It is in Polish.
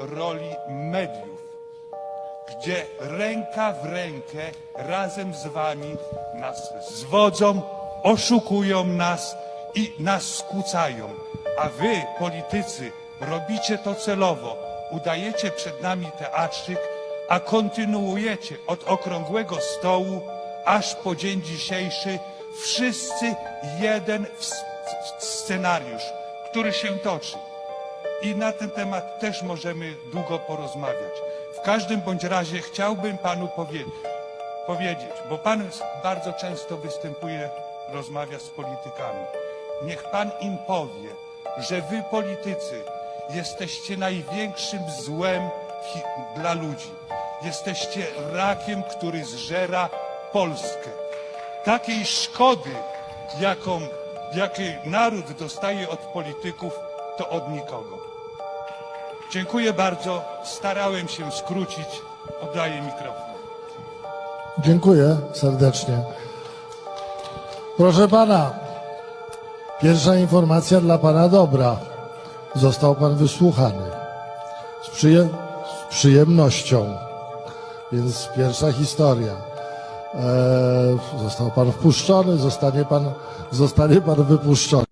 roli mediów, gdzie ręka w rękę razem z wami nas zwodzą, oszukują nas i nas skłócają. A wy, politycy, robicie to celowo. Udajecie przed nami teatrzyk, a kontynuujecie od okrągłego stołu aż po dzień dzisiejszy wszyscy jeden scenariusz, który się toczy i na ten temat też możemy długo porozmawiać. W każdym bądź razie chciałbym panu powie powiedzieć, bo pan bardzo często występuje, rozmawia z politykami. Niech pan im powie, że wy politycy jesteście największym złem dla ludzi. Jesteście rakiem, który zżera Polskę. Takiej szkody, jaką, jakiej naród dostaje od polityków, to od nikogo. Dziękuję bardzo. Starałem się skrócić. Oddaję mikrofon. Dziękuję serdecznie. Proszę pana, pierwsza informacja dla pana dobra. Został pan wysłuchany z, przyje- z przyjemnością. Więc pierwsza historia. E, został pan wpuszczony, zostanie pan, zostanie pan wypuszczony.